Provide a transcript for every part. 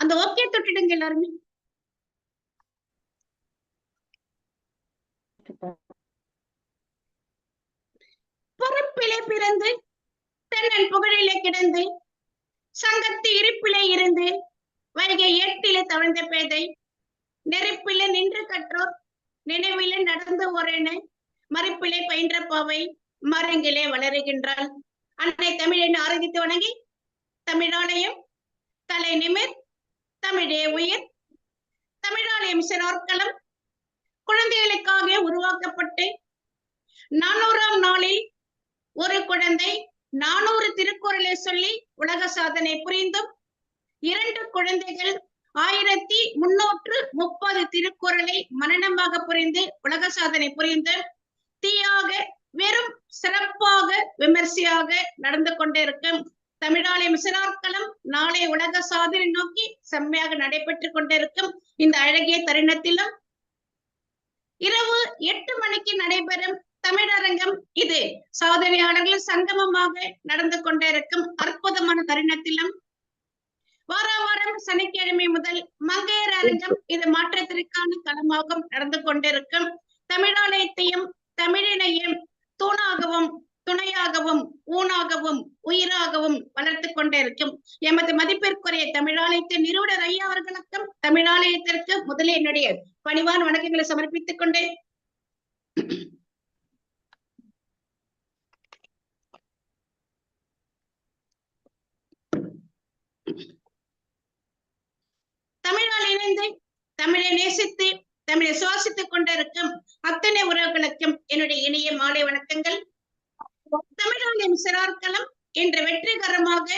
அந்த ஓகே தொட்டுடுங்க எல்லாருமே. பொறுப்பிலே பிறந்து தென்னன் புகழிலே கிடந்து சங்கத்து இருப்பிலே இருந்து வருகை ஏட்டிலே தவழ்ந்த பேதை நெருப்பிலே நின்று கற்றோர் நினைவிலே நடந்து ஓரேன மறுப்பிலே பயின்ற பாவை மரங்களே வளருகின்றாள். அன்னை தமிழன் ஆரோக்கித்து வணங்கி தமிழாலயம் தலை நிமிர் தமிழே உயிர். தமிழால் தமிழாலயம் சிறார்களம் குழந்தைகளுக்காக உருவாக்கப்பட்டு நானூறாம் நாளில் ஒரு குழந்தை நானூறு திருக்குறளை சொல்லி உலக சாதனை புரிந்தும். இரண்டு குழந்தைகள் ஆயிரத்தி முன்னூற்று முப்பது திருக்குறளை மனநமாக புரிந்து உலக சாதனை புரிந்து தீயாக வெறும் சிறப்பாக விமர்சையாக நடந்து கொண்டிருக்கும் தமிழாலயம் சிறார்களம் நாளை உலக சாதனை நோக்கி செம்மையாக நடைபெற்றுக் கொண்டிருக்கும் இந்த அழகிய தருணத்திலும் இரவு எட்டு மணிக்கு நடைபெறும் தமிழரங்கம் இது. சாதனையாளர்கள் சங்கமமாக நடந்து கொண்டிருக்கும் அற்புதமான தருணத்திலும் வார வாரம் சனிக்கிழமை முதல் மங்கையர் அரங்கம் இது மாற்றத்திற்கான களமாகவும் நடந்து கொண்டிருக்கும். தமிழாலயத்தையும் தமிழினையும் தூணாகவும் துணையாகவும் ஊனாகவும் உயிராகவும் வளர்த்து கொண்டிருக்கும். எமது மதிப்பிற்குரிய தமிழாலயத்தின் நிறுவனர் ஐயா அவர்களுக்கும் தமிழாலயத்திற்கு முதலே என்னுடைய பணிவான வணக்கங்களை சமர்ப்பித்துக் கொண்டேன். தமிழால் இணைந்து தமிழை நேசித்து தமிழை சுவாசித்துக் கொண்டிருக்கும் அத்தனை உறவுகளுக்கும் என்னுடைய இணைய மாலை வணக்கங்கள். தமிழாலயம் சிறார்களம் இன்று வெற்றிகரமாக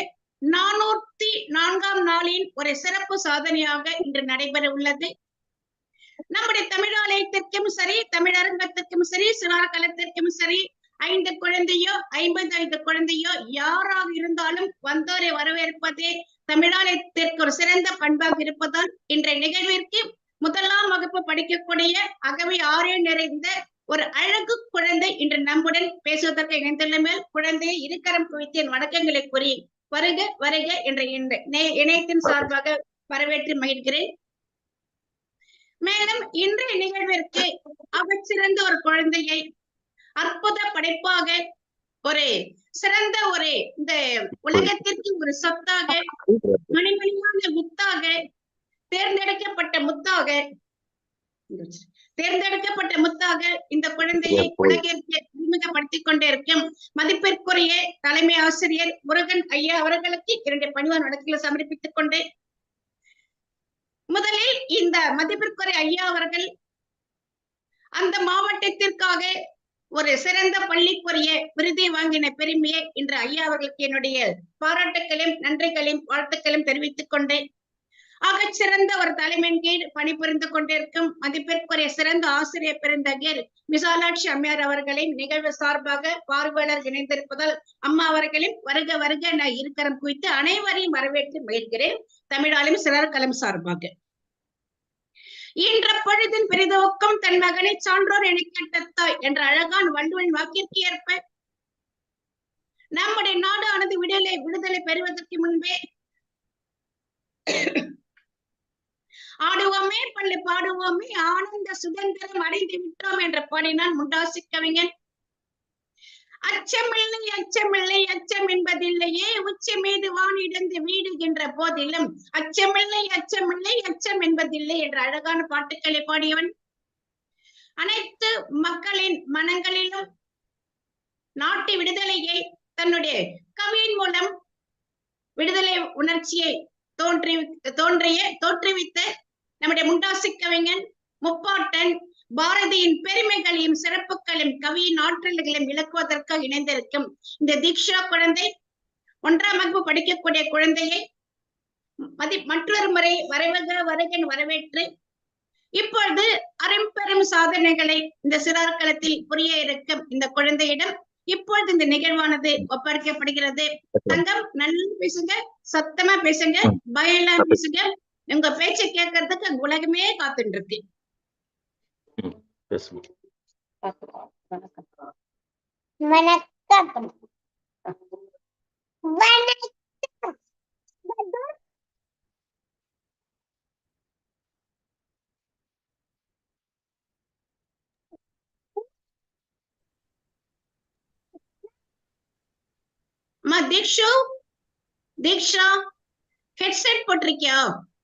நானூத்தி நான்காம் நாளின் ஒரு சிறப்பு சாதனையாக இன்று நடைபெற உள்ளது. நம்முடைய தமிழாலயத்திற்கும் சரி தமிழரங்கத்திற்கும் சரி சிறார்களத்திற்கும் சரி ஐந்து குழந்தையோ ஐம்பது ஐந்து குழந்தையோ யாராக இருந்தாலும் வந்தோரை வரவேற்பதே தமிழாலயத்திற்கு ஒரு சிறந்த பண்பாக இருப்பதால் இன்றைய நிகழ்விற்கு முதலாம் வகுப்பு படிக்கக்கூடிய அகவை ஆறே நிறைந்த ஒரு அழகு குழந்தை இன்று நம்முடன் பேசுவதற்கு இணைந்துள்ள மேல் குழந்தையை இருக்கரம் குவித்து என் வணக்கங்களை கூறி வருக வருக என்ற இணையத்தின் சார்பாக வரவேற்று மகிழ்கிறேன். மேலும் இன்றைய நிகழ்விற்கு சிறந்த ஒரு குழந்தையை அற்புத படைப்பாக ஒரு சிறந்த ஒரு இந்த உலகத்திற்கு ஒரு சொத்தாக மணிமணியான முத்தாக தேர்ந்தெடுக்கப்பட்ட முத்தாக தேர்ந்தெடுக்கப்பட்ட முத்தாக இந்த குழந்தையை உலகிற்கு அறிமுகப்படுத்திக் கொண்டிருக்கும் மதிப்பிற்குரிய தலைமை ஆசிரியர் முருகன் ஐயா அவர்களுக்கு இரண்டு பணிவான வழக்குகளை சமர்ப்பித்துக் கொண்டு முதலில் இந்த மதிப்பிற்குரிய ஐயா அவர்கள் அந்த மாவட்டத்திற்காக ஒரு சிறந்த பள்ளிக்குரிய விருதை வாங்கின பெருமையை இன்று ஐயா அவர்களுக்கு என்னுடைய பாராட்டுக்களையும் நன்றிகளையும் வாழ்த்துக்களையும் தெரிவித்துக் கொண்டு ஆகச் சிறந்த ஒரு தலைமையின் கீழ் பணிபுரிந்து கொண்டிருக்கும் மதிப்பிற்குரிய சிறந்த ஆசிரியர் பெருந்தகையர் விசாலாட்சி அம்மையார் அவர்களின் நிகழ்வு சார்பாக பார்வையாளர் இணைந்திருப்பதால் அம்மா அவர்களையும் வருக வருக நான் இருக்கரம் குவித்து அனைவரையும் வரவேற்று மகிழ்கிறேன். தமிழாலும் சிலர் களம் சார்பாக. இன்ற பொழுதின் பெரிதோக்கம் தன் மகனை சான்றோர் என கேட்டத்தாய் என்ற அழகான் வள்ளுவன் வாக்கிற்கு ஏற்ப நம்முடைய நாடானது விடுதலை விடுதலை பெறுவதற்கு முன்பே ஆடுவோமே பள்ளி பாடுவோமே ஆனந்த சுதந்திரம் அடைந்து விட்டோம் என்ற பாடினான் முண்டாசி கவிஞன் அச்சமில்லை அச்சமில்லை அச்சம் என்பதில்லையே உச்சி மீது வானிடந்து வீடுகின்ற போதிலும் அச்சமில்லை அச்சமில்லை அச்சம் என்பதில்லை என்ற அழகான பாட்டுக்களை பாடியவன். அனைத்து மக்களின் மனங்களிலும் நாட்டு விடுதலையை தன்னுடைய கவியின் மூலம் விடுதலை உணர்ச்சியை தோன்றி தோன்றிய தோற்றுவித்த நம்முடைய முண்டாசி கவிஞன் முப்பாட்டன் பாரதியின் பெருமைகளையும் சிறப்புகளையும் கவியின் ஆற்றல்களையும் விளக்குவதற்காக இணைந்திருக்கும் இந்த தீக்ஷா குழந்தை ஒன்றாம் வகுப்பு படிக்கக்கூடிய குழந்தையை மதி மற்றொரு முறை வரவக வருகன் வரவேற்று இப்பொழுது அரும்பெரும் சாதனைகளை இந்த சிறார்களத்தில் புரிய இருக்கும் இந்த குழந்தையிடம் இப்பொழுது இந்த நிகழ்வானது ஒப்படைக்கப்படுகிறது. தங்கம் நல்லா பேசுங்க சத்தமா பேசுங்க இல்லாம பேசுங்க. உங்க பேச்ச கேட்கறதுக்கு உலகமே காத்துட்டு இருக்கு வணக்கம். அம்மா தீக்ஷு தீக்ஷா ஹெட்செட் போட்டிருக்கியா?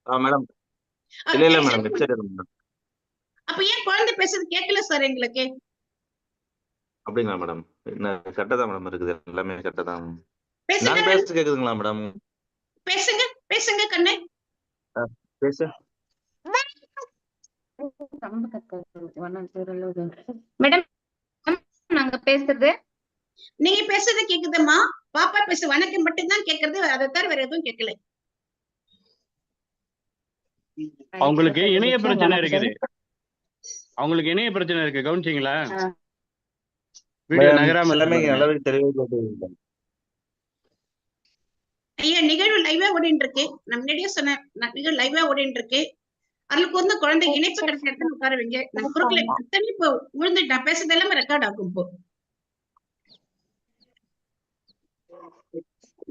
மேடம். இல்ல இல்ல மேடம். ஹெட்செட் இருக்கு மேடம். அப்ப ஏன் குழந்தை பேசுறது கேட்கல சார் எங்களுக்கு? அப்படிங்களா மேடம்? என்ன கரெக்டாக தான் மேடம் இருக்குது. எல்லாமே கரெக்டாக தான் பேசுங்க நான் பேசுறது கேக்குதுங்களா மேடம்? பேசுங்க பேசுங்க கண்ணு. பேசு. மேடம் நாங்க பேசுறது? நீங்க பேசுறது கேக்குதம்மா பாப்பா பேசு. வணக்கம் மட்டும்தான் கேக்குறது. அதை தவிர வேற எதுவும் கேட்கல அவங்களுக்கு இணைய பிரச்சனை இருக்குது. அவங்களுக்கு இணைய பிரச்சனை இருக்கு. கவனிச்சிங்களா. வீடியோ நகராம எல்லாமே தெளிவாக. ஐயா நிகழ்வு லைவா ஓடிட்டு இருக்கு நான் முன்னாடியே சொன்னேன். நான் நிகழ்வு லைவா ஓடிட்டு இருக்கு அதுக்கு வந்து குழந்தை இணைப்பு கிடைச்ச இடத்துல உட்கார வைங்க. நான் குறுக்கல அத்தனை இப்போ விழுந்துட்டு நான் பேசுறது எல்லாமே ரெக்கார்ட் ஆகும் இப்போ.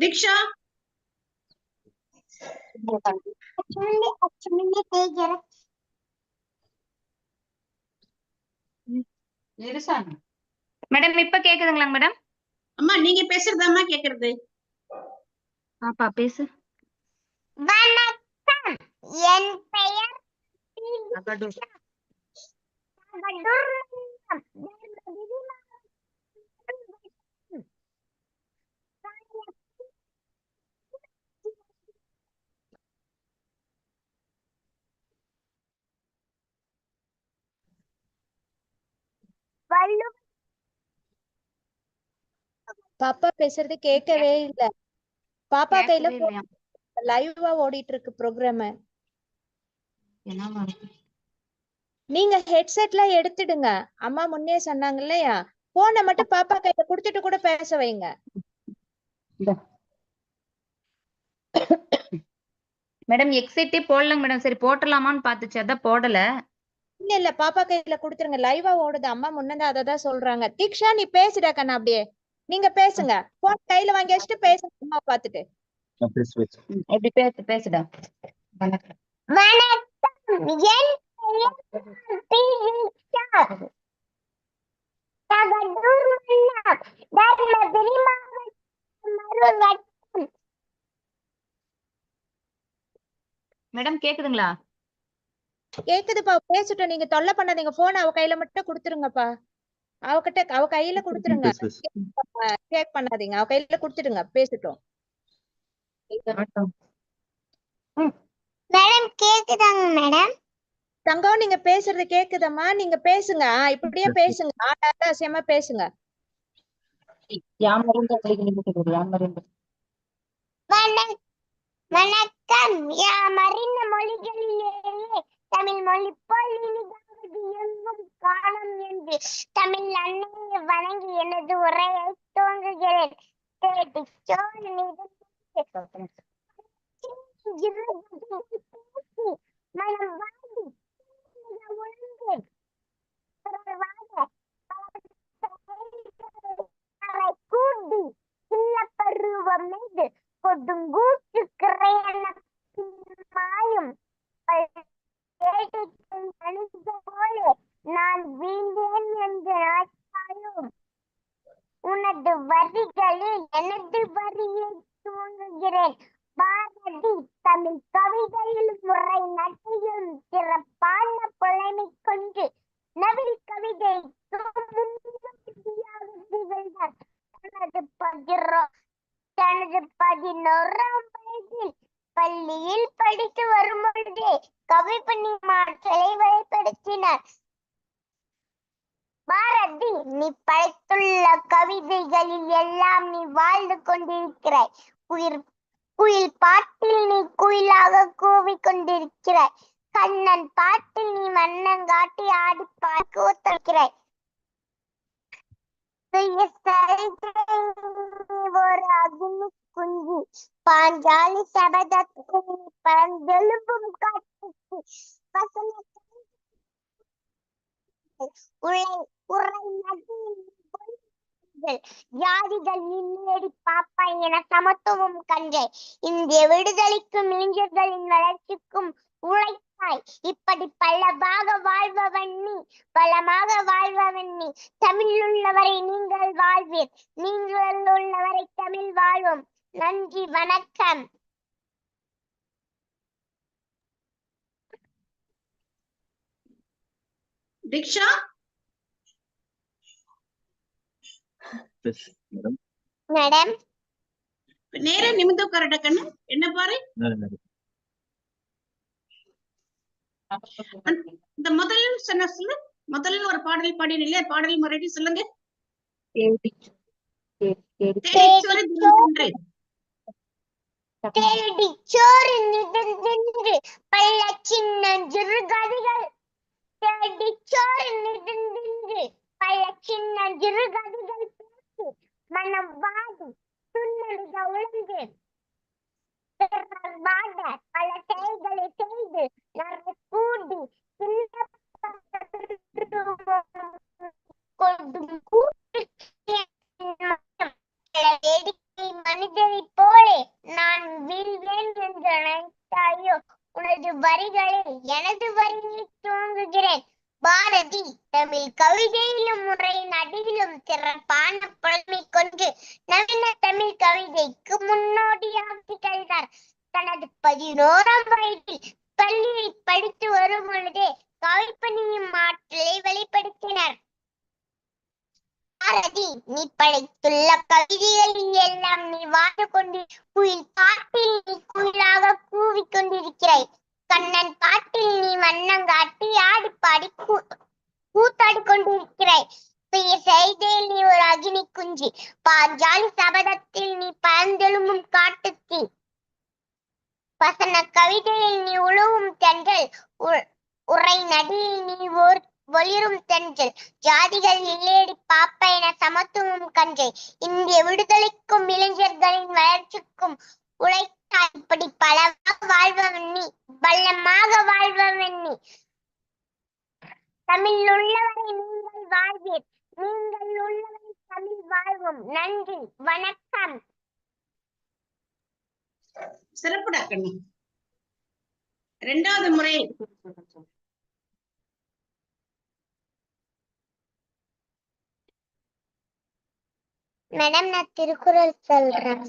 தீக்ஷா? அச்சமில்லை அச்சமில்லை தேய்கிற மேடம் இப்ப கேக்குதுங்களா மேடம்? அம்மா நீங்க பேசுறதாம்மா கேக்குறது. பாப்பா பேசு. வணக்கம். என் பெயர் அகடு. வள்ளுவர் பாப்பா பேசுறது கேட்கவே இல்ல. பாப்பா கையில? லைவா ஓடிட்டு இருக்கு ப்ரோக்ராம்? நீங்க ஹெட்செட்ல எடுத்துடுங்க. அம்மா முன்னே சொன்னாங்க இல்லையா? போனை மட்டும் பாப்பா கையில குடுத்துட்டு கூட பேச வைங்க. மேடம் எக்ஸிட்டே போடலங்க மேடம். சரி போட்டலாமான்னு பாத்துச்சு. அதான் போடல. இல்ல இல்ல. பாப்பா கையில குடுத்துருங்க. லைவா ஓடுது. அம்மா முன்னதான் அததான் சொல்றாங்க. தீக்ஷா நீ பேசுடா கண்ணா அப்படியே. நீங்க பேசுங்க. போன் கையில வாங்கி வச்சுட்டு பேசுங்க அம்மா பாத்துட்டு எப்படி பேசு பேசுடா. வணக்கம். மேடம் கேக்குதுங்களா? கேக்குதுப்பா பேசட்டும். நீங்க தொல்லை பண்ணாதீங்க. போன் அவ கையில மட்டும் குடுத்துருங்கப்பா. அவகிட்ட அவ கையில குடுத்துருங்க. கேக் பண்ணாதீங்க. அவ கையில குடுத்துடுங்க. பேசட்டும். மேடம் கேக்குதாங்க மேடம் தங்கம் நீங்க பேசுறது கேக்குதம்மா. நீங்க பேசுங்க. இப்படியே பேசுங்க. ஆடாத அசியமா பேசுங்க. வணக்- வணக்கம். யாம் அறிந்த மொழிகளிலேயே தமிழ் மொழி போல் இனிதாவது எங்கும் காணும் என்று தமிழ் அன்னையை வணங்கி எனது உரையை துவங்குகிறேன். மனம் வாடி கூடி பருவம் மீது கொடுங்கூற்று கிரையன மாயும் அழுத போல நான் வீழ்ந்தேன் என்று நாட்டாயும் உனது வரிகளில் எனது வரியை துவங்குகிறேன் பாரதி தமிழ் கவிதையில் முறை நட்டியும் சிறப்பான புலமை கொண்டு நவில் கவிதை திகழ்ந்தார் தனது பதிரோ தனது பதினோராம் வயதில் பள்ளியில் படித்து வரும் பொழுதே கவிப்பணி மாற்றலை வெளிப்படுத்தினார் பாரதி நீ படைத்துள்ள கவிதைகளில் எல்லாம் நீ வாழ்ந்து கொண்டிருக்கிறாய் உயிர் குயில் பாட்டில் நீ குயிலாக கூவிக் கொண்டிருக்கிறாய் கண்ணன் பாட்டில் நீ வண்ணங்காட்டி ஆடி பாடி கூத்தளிக்கிறாய் பெரிய சரிதை நீ ஒரு அக்னி குஞ்சு. பாஞ்சாலி சபதத்தில் பறந்தெழும்பும் காட்டுக்கு உரை உரை நதியில் ஜாதிகள் நின்னேடி பாப்பா என சமத்துவம் கண்டே இந்திய விடுதலைக்கும் இளைஞர்களின் வளர்ச்சிக்கும் உழைத்த வாழ்வாய். இப்படி பலவாக வாழ்பவன் நீ பலமாக வாழ்பவன் நீ. தமிழ் உள்ளவரை நீங்கள் வாழ்வீர். நீங்கள் உள்ளவரை தமிழ் வாழ்வோம். நன்றி வணக்கம். தீக்ஷா? மேடம். மேடம். நேரா நிமிந்து உட்காரடா கண்ணு என்ன பாரு இந்த முதல் சொன்ன சொல்லு. முதல்ல ஒரு பாடல் பாடினில்லையா பாடல் மறுபடியும் சொல்லுங்க. தேடிச்சோறு தினத்தன்று. தேடி. சோறு நின்று பள்ள சின்னஞ்சிறு கதிகள் தேடி சோறு நின்று பள்ள சின்னஞ்சிறு கதிகள் பேசி மனம் வாடி துன்னடுக உழந்து வாட பல செயல்களை செய்து கூடி வேடிக்கை போலே நான் வீழ்வேன் என்று நினைத்தாயோ? உனது வரிகளில் எனது வரியை தூங்குகிறேன். பாரதி தமிழ் கவிதையிலும் முறை நடியிலும் சிறப்பான புலமை கொண்டு நவீன தமிழ் கவிதைக்கு முன்னோடியாக திகழ்ந்தார் தனது பதினோராம் வயதில் பள்ளியை படித்து வரும் பொழுதே கவிப்பணியும் ஆற்றலை வெளிப்படுத்தினார். பாரதி நீ படைத்துள்ள கவிதைகளில் எல்லாம் நீ வாழ்ந்து கொண்டு குயில் பாட்டில் நீ குயிலாக கூவிக் கொண்டிருக்கிறாய். கண்ணன் பாட்டில் நீ வண்ணங்காட்டி ஆடி பாடி கூ- கூத்தாடி கொண்டிருக்கிறாய். பெரிய நீ ஒரு அகினி குஞ்சி. பாஞ்சாலி சபதத்தில் நீ பழந்தெழும்பும் காட்டுத்தீ வசன கவிதையில் நீ உழுவும் தென்றல். உ- உரை நடியில் நீ ஓர் ஒளிரும் தென்றல். ஜாதிகள் இல்லேடி பாப்ப என சமத்துவம் கன்றே. இந்திய விடுதலைக்கும் இளைஞர்களின் வளர்ச்சிக்கும் உழைத்தாய். இப்படி பலவாக வாழ்பவன் நீ. பள்ளமாக வாழ்பவன் நீ. தமிழ் உள்ளவரை நீங்கள் வாழ்வீர். நீங்கள் உள்ளவரை தமிழ் வாழ்வோம். நன்றி. வணக்கம். சிறப்புடா கண்ணு ரெண்டாவது முறை. மேடம் நான் திருக்குறள் சொல்றேன்.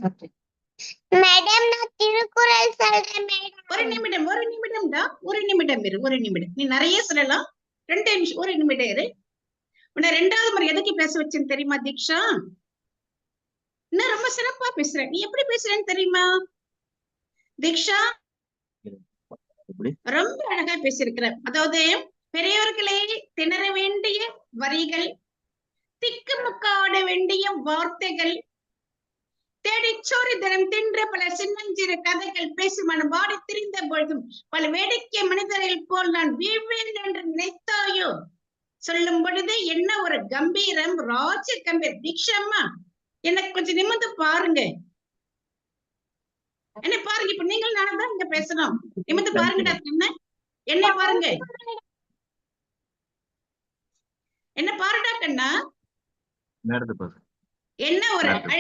மேடம் நான் திருக்குறள் சொல்றேன் மேடம். ஒரு நிமிடம் ஒரு நிமிடம்டா ஒரு நிமிடம் இரு ஒரு நிமிடம். நீ நிறைய சொல்லலாம். ரெண்டு நிமிஷம் ஒரு நிமிடம் இரு. உன்னை ரெண்டாவது முறை எதுக்கு பேச வச்சேன்னு தெரியுமா தீக்ஷா? இன்னும் ரொம்ப சிறப்பா பேசுற. நீ எப்படி பேசுறேன்னு தெரியுமா? தீக்ஷா? ரொம்ப அழகா பேசியிருக்கிற. அதாவது பெரியவர்களே திணற வேண்டிய வரிகள் திக்குமுக்காட வேண்டிய வார்த்தைகள் தேடிச்சோறு தினம் தின்ற பல சின்னஞ்சிறு கதைகள் பேசி மனம் வாடி திரிந்த பொழுதும் பல வேடிக்கை மனிதர்கள் போல் நான் வீழ்வேன் என்று நினைத்தாயோ? சொல்லும் பொழுது என்ன ஒரு கம்பீரம் ராஜ கம்பீர் தீக்ஷம்மா எனக்கு கொஞ்சம் நிமிர்ந்து பாருங்க. என்ன பாருங்க. இப்ப நீங்கள் நானும் தான் இங்க பேசணும். நிமிர்ந்து பாருங்கடா என்ன என்ன பாருங்க. என்ன பாருடா கண்ணா என்ன ஒரு நன்றி.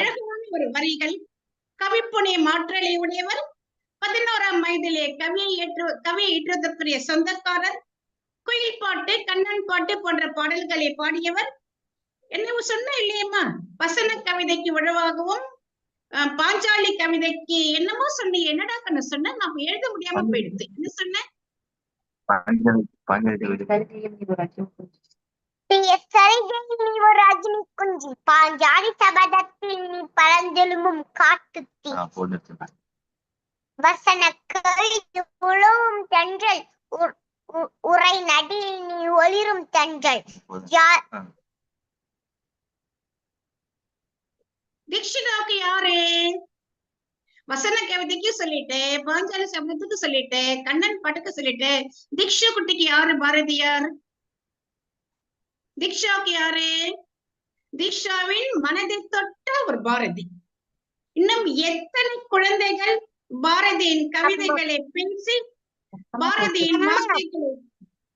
ஒரு வரிகள். கவிப்புனை மாற்றலை உடையவர். பதினோராம் வயதிலே கவியை ஏற்று கவியை ஏற்றுவதற்குரிய சொந்தக்காரர். குயில் பாட்டு கண்ணன் பாட்டு போன்ற பாடல்களை பாடியவர். என்ன சொன்ன இல்லையம்மா? வசன கவிதைக்கு உழவாகவும் பாஞ்சாலி கவிதைக்கு என்னமோ சொன்னீங்க என்னடா கண்ணு சொன்ன? நான் எழுத முடியாம போயிடுது. என்ன சொன்ன? பாஞ்சாலி பாஞ்சாலி கவிதை. குஞ்சு பாஞ்சாலி காட்டுத்தீ. வசன தென்றல் உ- உ- உரை நடியில் நீ ஒளிரும் தென்றல். தீக்ஷிதாவுக்கு யாரு? வசன கவிதைக்கு சொல்லிட்டு பாஞ்சாலி சபதத்துக்கு சொல்லிட்டு கண்ணன் பாட்டுக்கு சொல்லிட்டு தீக்ஷா குட்டிக்கு யாரு பாரதியார்? தீக்ஷாவுக்கு யாரு? தீக்ஷாவின் மனதை தொட்ட ஒரு பாரதி. இன்னும் எத்தனை குழந்தைகள் பாரதியின் கவிதைகளை பேசி பாரதியின் வார்த்தைகளை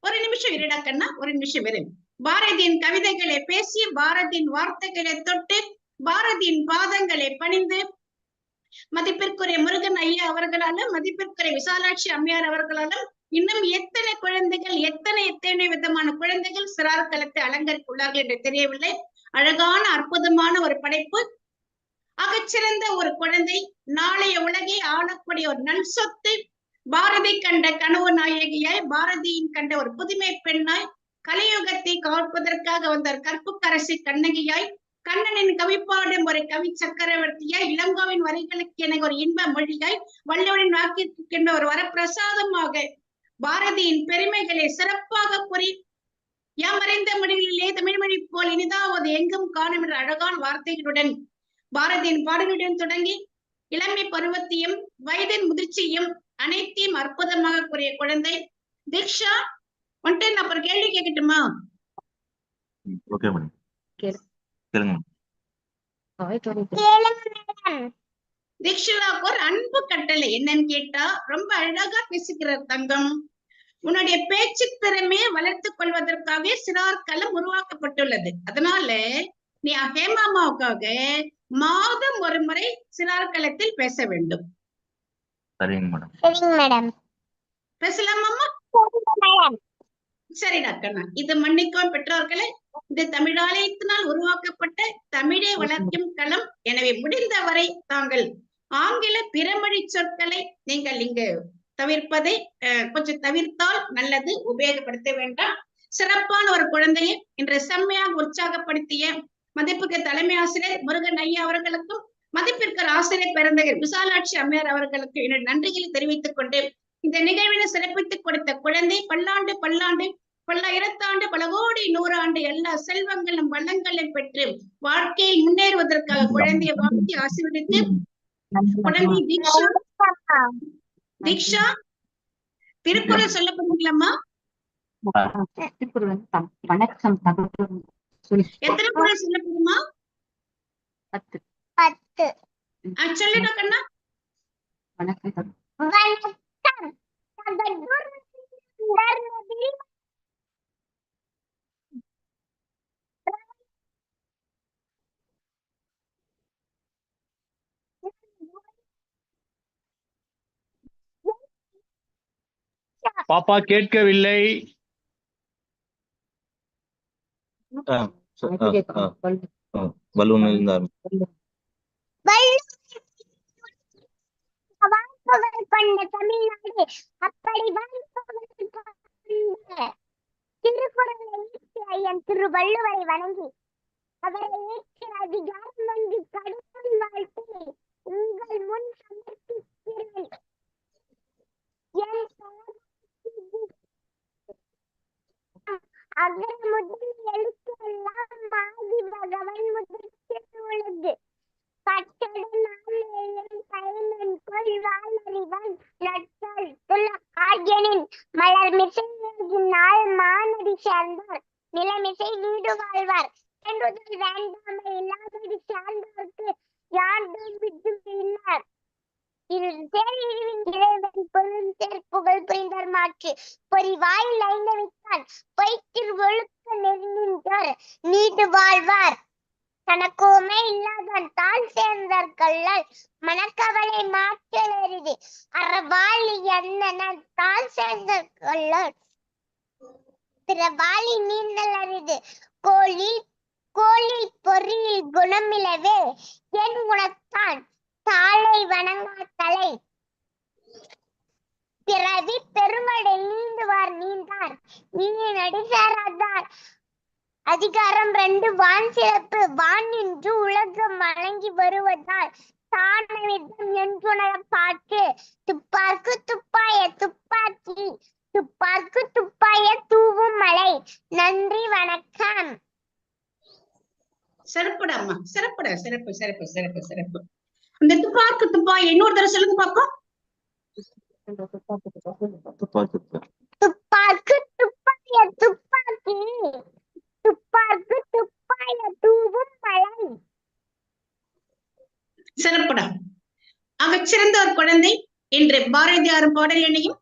ஒரு நிமிஷம் இருடக்கண்ணா ஒரு நிமிஷம் இரு. பாரதியின் கவிதைகளை பேசி பாரதியின் வார்த்தைகளை தொட்டு பாரதியின் பாதங்களை பணிந்து மதிப்பிற்குரிய முருகன் ஐயா அவர்களாலும் மதிப்பிற்குரிய விசாலாட்சி அம்மையார் அவர்களாலும் இன்னும் எத்தனை குழந்தைகள் எத்தனை எத்தனை விதமான குழந்தைகள் சிறார் களத்தை அலங்கரித்துள்ளார்கள் என்று தெரியவில்லை. அழகான அற்புதமான ஒரு படைப்பு. அகச்சிறந்த ஒரு குழந்தை நாளைய உலகை ஆளக்கூடிய ஒரு நல் சொத்து. பாரதி கண்ட கனவு நாயகியாய் பாரதியின் கண்ட ஒரு புதுமை பெண்ணாய் கலியுகத்தை காப்பதற்காக வந்த ஒரு கற்புக்கரசி கண்ணகியாய் கண்ணனின் கவிப்பாடும் ஒரு கவி சக்கரவர்த்தியாய் இளங்கோவின் வரிகளுக்கு எனக்கு ஒரு இன்ப மொழியாய் வள்ளுவரின் வாக்கிற்கின்ற ஒரு வரப்பிரசாதமாக பாரதியின் பெருமைகளை சிறப்பாக கூறி யாமறிந்த மொழிகளிலே தமிழ் மொழி போல் இனிதாவது எங்கும் காணும் என்ற அழகான வார்த்தைகளுடன் பாரதியின் பாடலுடன் தொடங்கி இளமை பருவத்தையும் வயதின் முதிர்ச்சியும் அனைத்தையும் அற்புதமாக கூறிய குழந்தை தீக்ஷா வந்துட்டு நான் அப்புறம் கேள்வி கேட்கட்டுமா? தீக்ஷிலாவுக்கு ஒரு அன்பு கட்டளை என்னன்னு கேட்டா ரொம்ப அழகா பேசுகிறார் தங்கம். உன்னுடைய பேச்சு திறமையை வளர்த்துக் கொள்வதற்காகவே சிறார் களம் உருவாக்கப்பட்டுள்ளது. அதனால நீ ஹேமாமாவுக்காக மாதம் ஒரு முறை சிறார் களத்தில் பேச வேண்டும். சரிங்க மேடம். சரிங்க மேடம். பேசலாமாம்மா? சரிங்க மேடம். சரிடா கண்ணா இது மன்னிக்கும் பெற்றோர்களே இது தமிழாலயத்தினால் உருவாக்கப்பட்ட தமிழை வளர்க்கும் களம். எனவே முடிந்தவரை தாங்கள் ஆங்கில பிறமொழி சொற்களை நீங்கள் இங்கு தவிர்ப்பதை கொஞ்சம் தவிர்த்தால் நல்லது உபயோகப்படுத்த வேண்டாம். சிறப்பான ஒரு குழந்தையை இன்று செம்மையாக உற்சாகப்படுத்திய மதிப்புக்கு தலைமை ஆசிரியர் முருகன் ஐயா அவர்களுக்கும் மதிப்பிற்கு ஆசிரியர் பெருந்தகர் விசாலாட்சி அம்மையார் அவர்களுக்கு என்னுடைய நன்றிகளை தெரிவித்துக் கொண்டு இந்த நிகழ்வினை சிறப்பித்துக் கொடுத்த குழந்தை பல்லாண்டு பல்லாண்டு பல்லாயிரத்தாண்டு பல கோடி நூறாண்டு எல்லா செல்வங்களும் வளங்களும் பெற்று வாழ்க்கையில் முன்னேறுவதற்காக குழந்தையை வாழ்த்தி ஆசீர்வதித்து குழந்தை தீக்ஷா? திருக்குறள் சொல்ல போறீங்களாம்மா வணக்கம் எத்தனை குறள் சொல்ல போறோமா பத்து. பத்து சொல்லிடா கண்ணா. வணக்கம். வணக்கம். திருக்குறளை இயற்றிய ஐயன் திரு வள்ளுவரை வணங்கி. அவரை ஏற்ற அதிகாரம் வந்து கடவுள் வாழ்த்து. உங்கள் முன் சமர்ப்பிக்கிறேன். தனக்குமே இல்லாதான் தான் சேர்ந்தார் மனக்கவலை மாற்றல் அரிது அறவாளி என்ன தான் சேர்ந்தார் பிறவாளி நீந்தல் அரிது. கோழி கோழி பொறியில் குணமிலவே என் குணத்தான் தாளை வணங்கா தலை. பிறவி பெருமடை நீந்துவார் நீந்தார். நீ நடிசாராதார் அதிகாரம் ரெண்டு வான் சிறப்பு. வான் நின்று உலகம் வழங்கி வருவதால் தானவிதம் என்றுணர பாட்டு. துப்பார்க்கு துப்பாய துப்பாக்கி. துப்பார்க்கு துப்பாய தூவும் மலை நன்றி வணக்கம். சிறப்புடா அம்மா. சிறப்புடா சிறப்பு சிறப்பு சிறப்பு சிறப்பு. அந்த துப்பாக்கு துப்பா இன்னொரு தடவை சொல்லுங்க பாப்போம் துப்பாக்கி துப்பாய துப்பாக்கி. துப்பார்க்கு துப்பாய தூவும் மலை சிறப்புடா. சிறந்த ஒரு குழந்தை இன்று பாரதியாரும் பாடலினையும்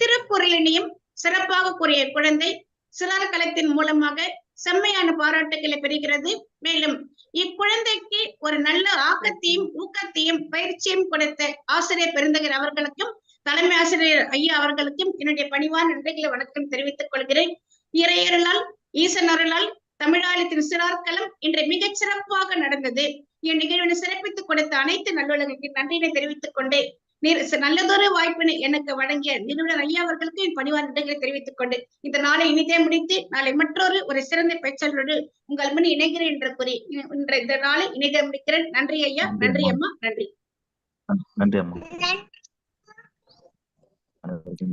திருக்குறளினையும் சிறப்பாக கூறிய குழந்தை சிறார் கலத்தின் மூலமாக செம்மையான பாராட்டுகளை பெறுகிறது. மேலும் இக்குழந்தைக்கு ஒரு நல்ல ஆக்கத்தையும் ஊக்கத்தையும் பயிற்சியும் கொடுத்த ஆசிரியர் பெருந்தகர் அவர்களுக்கும் தலைமை ஆசிரியர் ஐயா அவர்களுக்கும் என்னுடைய பணிவான நன்றிகளை வணக்கம் தெரிவித்துக் கொள்கிறேன். இறையர்களால் ஈசன் அருளால் தமிழாளத்தின் சிறார்களம் இன்று மிகச் சிறப்பாக நடந்தது. என் நிகழ்வினை சிறப்பித்துக் கொடுத்த அனைத்து நல்லுலகுக்கு நன்றியினை தெரிவித்துக் கொண்டு நல்லதொரு வாய்ப்பினை எனக்கு வழங்கிய நிறுவனர் ஐயா அவர்களுக்கு என் பணிவான நன்றிகளை தெரிவித்துக் கொண்டு இந்த நாளை இனிதே முடித்து நாளை மற்றொரு ஒரு சிறந்த பேச்சாளரோடு உங்கள் முன் இணைகிறேன் என்று கூறி இன்று இந்த நாளை இனிதே முடிக்கிறேன். நன்றி ஐயா. நன்றி அம்மா. நன்றி. நன்றி அம்மா. நன்றி.